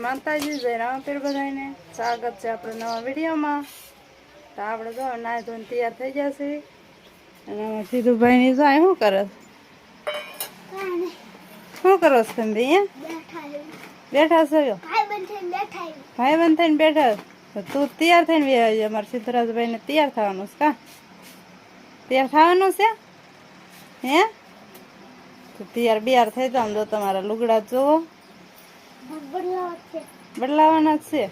માતાજી જય રામપીર બધાને સ્વાગત છે આપણે નવા વિડીયોમાં. તો આપણે જો નાય ધોઈને તૈયાર થઈ જશે અને સીધુભાઈની જો અહીં શું કરે શું કરો છો તમે અહીંયા બેઠા છો. ભાઈ બંધ થઈને બેઠા તો તું તૈયાર થઈને બે આવી અમારે સિદ્ધરાજભાઈને તૈયાર થવાનું છે કા? તૈયાર થવાનું છે? હે? તો તૈયાર બિયાર થઈ જાવ જો તમારા લુગડા જોવો. બદલાવાના જ છે.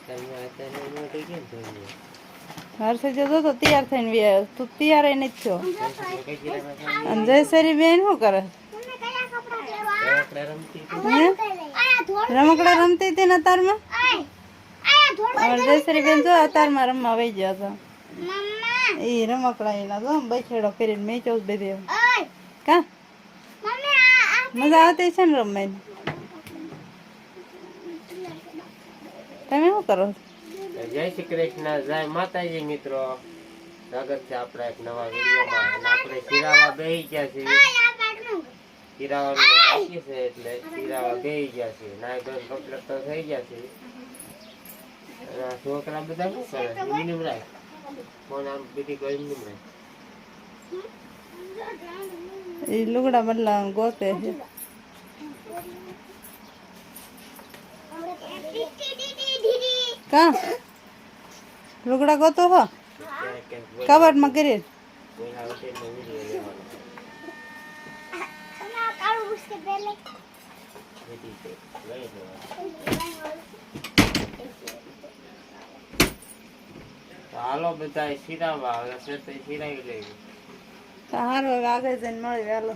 હર્ષદ જો તો તૈયાર થઈને બે તું તૈયાર એને જ છો. અને જયસરી બેન શું કરે? રમકડા રમતી હતી ને અતારમાં? જયસરી બેન જો અતારમાં રમવા વહી ગયા હતા. એ રમકડા એના જો બેછેડો કરીને મેચો જ બધે કા? મજા આવતી છે ને રમવાની? શું કરો જય શ્રી કૃષ્ણ જય માતાજી મિત્રો. સ્વાગત છે આપણા એક નવા વિડીયોમાં. અને આપણે શિરાવા બેહી ગયા છીએ. શિરાવાનું બાકી છે એટલે શિરાવા બેહી ગયા છે નાય ધોઈને કપડાં તો થઈ ગયા છે. છોકરા બધા શું કરે? નિમનિમ રાય ફોન આમ બીજી કોઈ નિમનિમ રાખ એ લુગડા બદલા ગોતે છે. કા? લુગડા ગોતો હો. કબાટમાં કરી. આવે હાલો બધા સીધા હવે છે તો શિરાવી લઈએ સારું આગળ જઈને મળી વહેલો.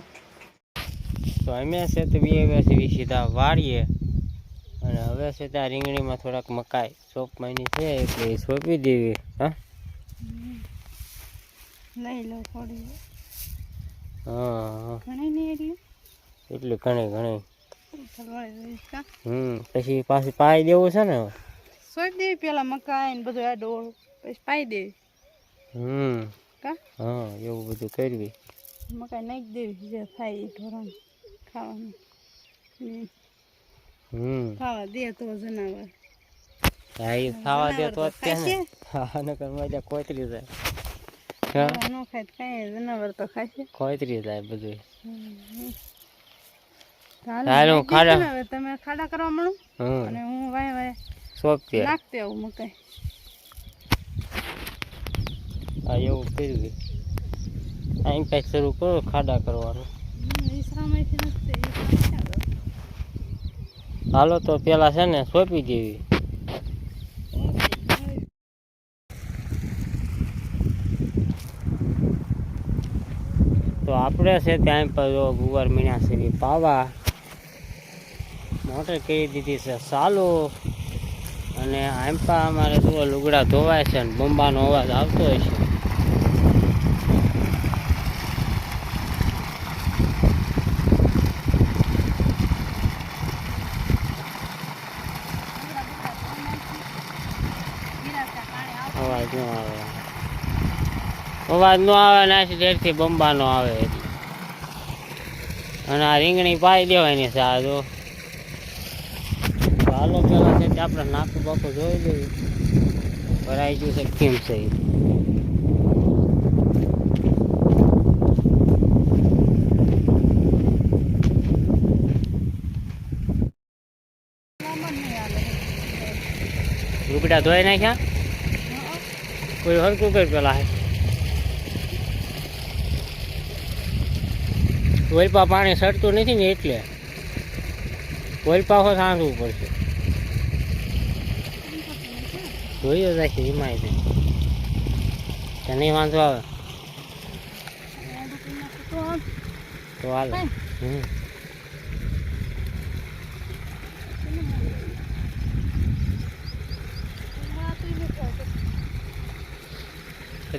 તો અમે છે તો બે સીધા વાળીએ. અને હવે છે ત્યાં રીંગણીમાં થોડાક મકાઈ. સોંપમાંની છે એટલે એ સોંપી દેવી. હા? લઈ લો થોડી. હા. ઘણી એટલી ઘણી ઘણી. હમ પછી પાછી પાઈ દેવું છે ને સોંપી દેવી પેલા મકાઈ ને બધું આ ડોળ. પછી પાઈ દેવી. હમ. કા? હા એવું બધું કરવી. મકાઈ નાખી દેવી જે થાય એ ઢોરણ ખાવાનું. હમ. ખાવા દે તો જનાવર. હા ખાવા દે તો? હા નકર મજા કોતરી જાય. ખાય કાંઈ જનાવર તો ખાશે કોતરી જાય બધું હાલો, હાલો, ખાડા. તમે ખાડા કરવા મળો અને હું વાય વાય સોંપીએ. નાખતી આવું મકાઈ. હા એવું કરવી અહીં કંઈક શરૂ કરો ખાડા કરવાનું. ઈસરામાંથી? હાલો તો પેલા છે ને સોંપી દેવી. તો આપણે છે ત્યાં પર ગુવાર મીણા શ્રી પાવા. મોટર કરી દીધી છે ચાલુ. અને આમ પા અમારે જો લુગડા ધોવાય છે ને, બંબાનો અવાજ આવતો હોય છે. અવાજ ન આવે. અવાજ ન આવે ને આથી ડેરથી બંબાનો આવે એટલે અને આ રીંગણી પાઈ દેવાની છે આ જો. હાલો પેલા છે આપણે નાકું બાકું જોઈ લઈએ. ભરાઈ ગયું છે કેમ છે. લુગડા ધોઈ નાખ્યા? કોઈ હરકું કઈ પેલા હે વલપા પાણી સડતું નથી ને એટલે વલપા હો સાંધવું પડશે। જોઈએ જાય છે। એમાં નહીં વાંધો આવે? તો હાલ. હમ.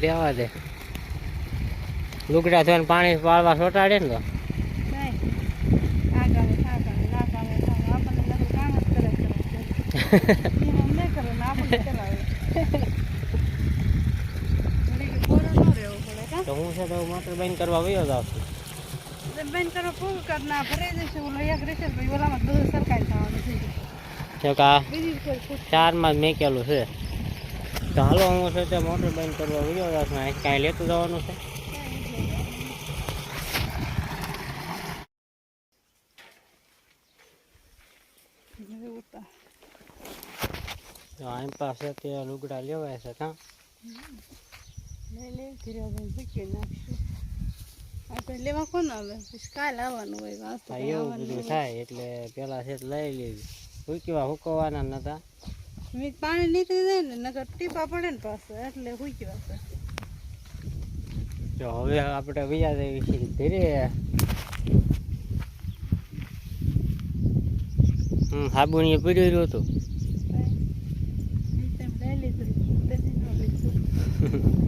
રહેવા દે. લુગડા ધોઈને પાણી પાળવા સોટાડે ને તો. તો હું છે તો મોટર બંધ કરવા વયો જાવ છું. બેન કરો ફૂલ કર ના ભરાઈ જશે. ઓલો એક રહેશે પછી ઓલામાં દૂધ સરકારી થવાનું બીજી ચારમાં મેકેલું છે. તો હાલો હું છે તે મોટર બંધ કરવા. વીડિયો જાઉં કાંઈ લેતું જવાનું છે? આઈ પાસે તે લુગડા લેવાય છે હા લેવા કોણ આવે કાલ આવવાનું હોય હા થાય, એટલે પેલા છે લઈ લેવી. હુકવા હુકવાના નતા? પાણી નીકળી જાય ને નકર ટીપા પડે ને પાસે એટલે હુઈ ગયો જો હવે આપણે વૈયા દેવી છીએ ધીરે. હમ સાબુની પીડ્યું રહ્યું હતું.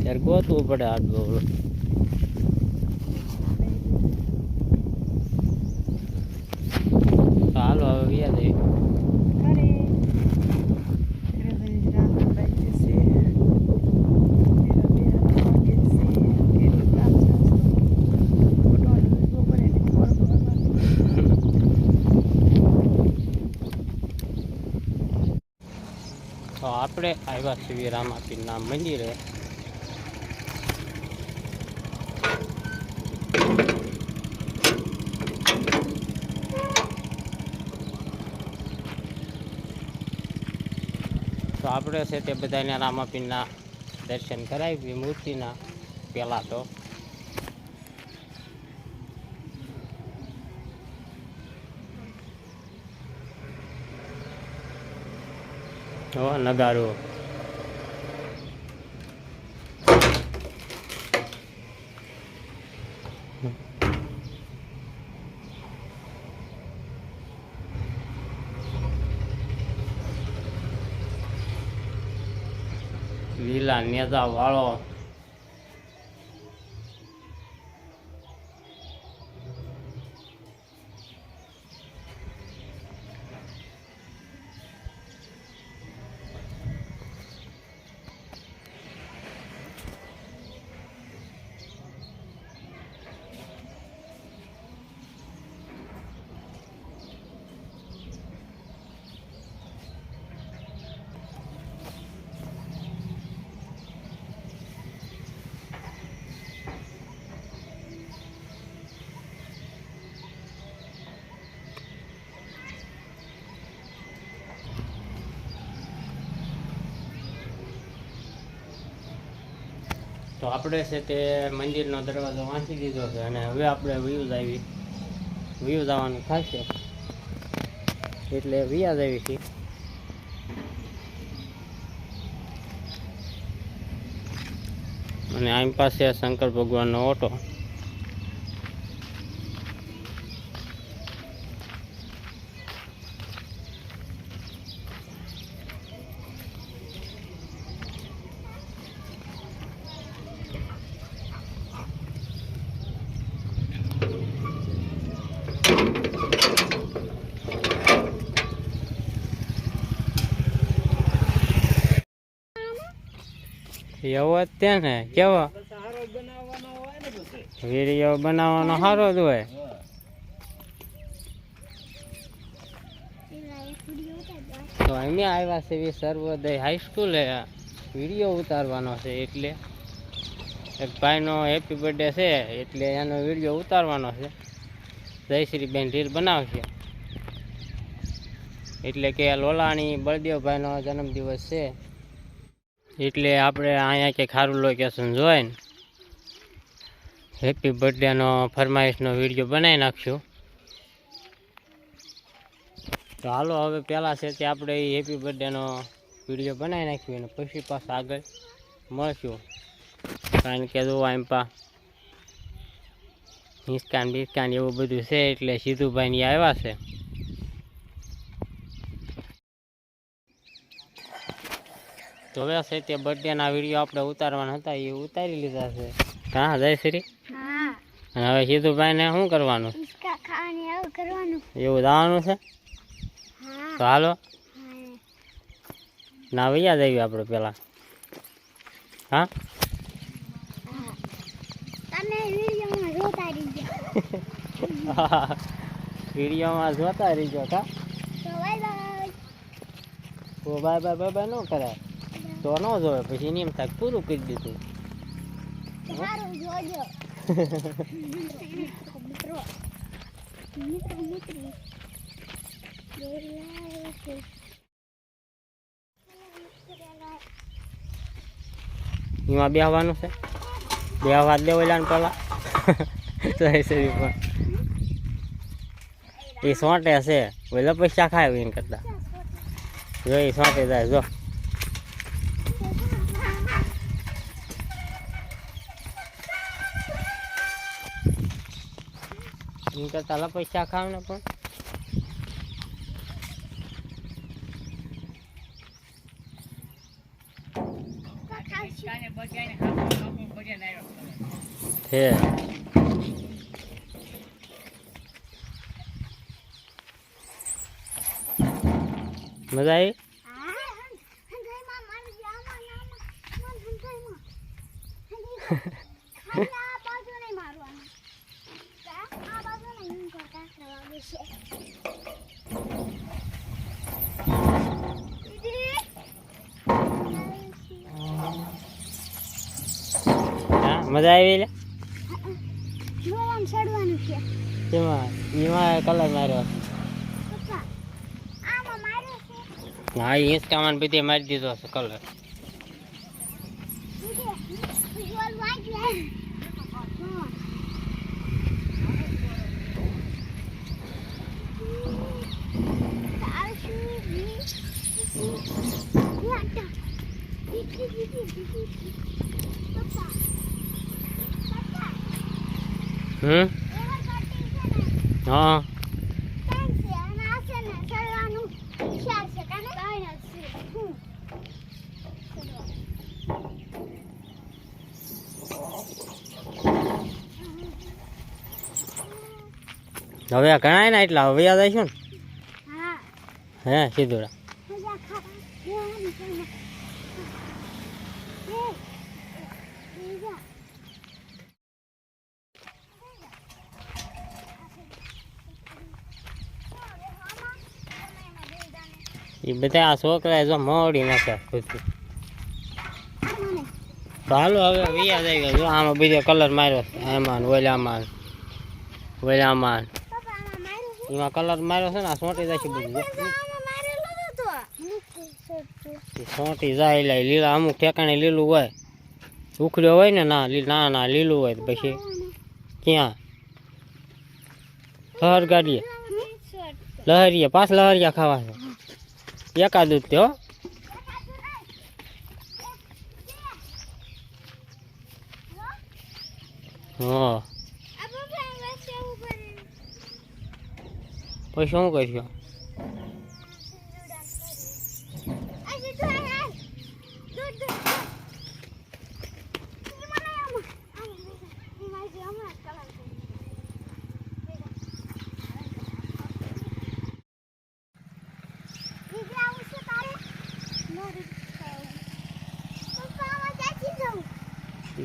ત્યારે ગોતવું પડે આટલું તો હાલો હવે વૈયા દેવી અરે ધીરાભાઈની રાહ બાકી છે ધીરાભાઈ હાથ વાગે છે કેટલું કામ છે ફોટોને બપોરે ને ખબર પડવા તો આપણે આવ્યા છીએ રામાપીરના મંદિરે. તો આપણે છે તે બધાને રામાપીરના દર્શન કરાવી, મૂર્તિના પહેલાં તો. નગારો. લીલા નેતા વાળો. આપણે છે તે મંદિરનો દરવાજો વાંચી દીધો છે અને હવે આપણે વ્યૂઝ આવી. વ્યૂઝ આવવાનું થશે એટલે વ્યાજ આવી છે. અને આમ પાસે શંકર ભગવાનનો ઓટો. એવો જ તે ને, કેવો? વીડિયો બનાવવાનો સારો જ હોય. તો અમે આવ્યા છે એવી સર્વોદય હાઈસ્કૂલે વીડિયો ઉતારવાનો છે એટલે. એક ભાઈનો હેપી બર્થડે છે, એટલે એનો વીડિયો ઉતારવાનો છે. જયશ્રીબેન રીલ બનાવશે. એટલે કે લોલાણી બળદેવભાઈનો જન્મદિવસ છે. એટલે આપણે અહીંયા કે ખારું લોકેશન જોઈને હેપી બર્થડેનો ફરમાઈશનો વીડિયો બનાવી નાખશું. તો હાલો, હવે પહેલાં છે તે આપણે એ હેપી બર્થડેનો વીડિયો બનાવી નાખ્યું અને પછી પાછા આગળ મળશું. કારણ કે જો એમ પા હિંચકાન બિસ્કાન એવું બધું છે એટલે સીધુભાઈ આવ્યા છે. તો હવે છે તે બર્થડેના વીડિયો આપણે ઉતારવાના હતા એ ઉતારી લીધા છે. હા જય શ્રી. હવે અને હવે સીધુભાઈને શું કરવાનું? એવું જવાનું છે? તો હાલો. ના વૈયા જઈએ આપણે પેલા હા તમે વિડીયોમાં જોતા રહીજો વિડીયોમાં જોતા રહીજો કા? તો બાય બાય. બાય બાય ન કરાય. તો ન જોવે પછી એની એમ થાય પૂરું કરી દીધું. સારું જોજો. મિત્રો મિત્રો મિત્રો એમાં બેહવાનું છે. બેહવા દે ઓલા પેલા સહી સહી પણ. એ સોંટે છે. ઓલા પૈસા ખાય એને કરતા. જો એ સોંટે જાય જો. એમ કરતા લા પૈસા ખાવ ને પણ. છે મજા આવી? હા મજા આવી એમાં એમાં કલર માર્યો પપ્પા આમાં માર્યો છે હા હિંચકામાં બધે મારી દીધો છે કલર હમ? હા. હવે આ ઘણા ને એટલા હવે યાદ આવીશું ને હે સીધુડા એ બધા આ છોકરા જો મોડી નાખે ખુશી તો હાલો હવે વિયા જાય ગયા જો આમાં બીજો કલર માર્યો છે એમાં ને ઓલામાં ને ઓલામાં ને. એમાં કલર માર્યો છે ને, આ સોંટી જાય છે બધું. સોંટી જાય એટલે લીલા અમુક ઠેકાણે લીલું હોય. ઉખડ્યો હોય ને, ના, લી- ના ના, લીલું હોય પછી ક્યાં? લહર ગાડીએ. લહરીએ, પાછ લહરિયા ખાવા છે. એકાદું તે હા. પછી શું કરશો?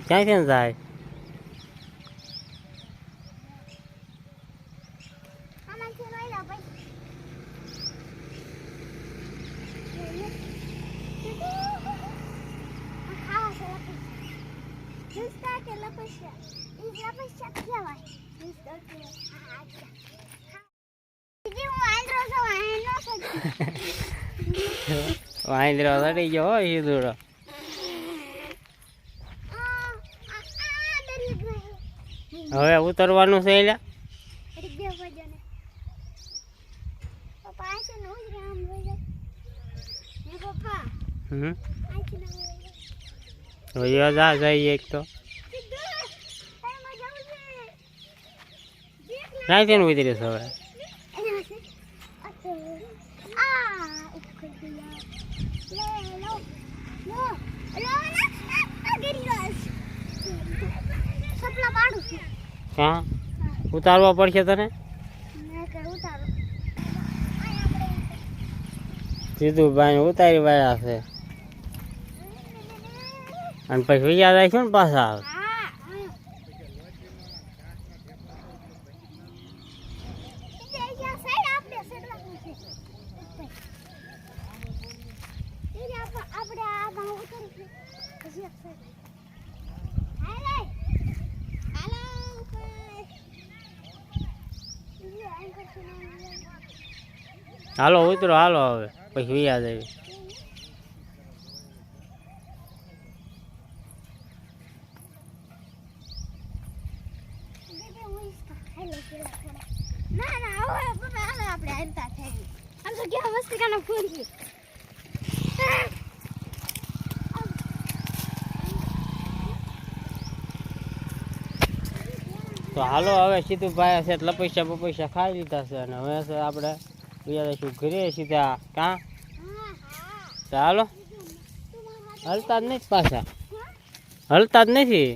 ક્યાં ક્યાં જાય? વાંદરો ચડી ગયો હોય સીધુડો હવે ઉતરવાનું છે એટલે હમ? જા જઈએ એક તો. ક્યાંથી ને ઉતરીશ હવે? ક્યાં ઉતારવા પડશે તને? સીધું ભાઈ ઉતારી વાળા છે. અને પછી વિચાર જાય છે ને પાછા. આવે હાલે હાલો ઉપર બીજું આમ કરશું ને હાલો, ઉતરો, હાલો હવે. પછી વિયા દેવી તો હાલો, હવે સીધું ભાઈ છે એટલે પૈસા પૈસા ખાઈ લીધા છે અને હવે આપણે વિયા શું ઘરે સીધા કાં? હાલો હલતા જ નહીં પાછા. હલતા જ નથી?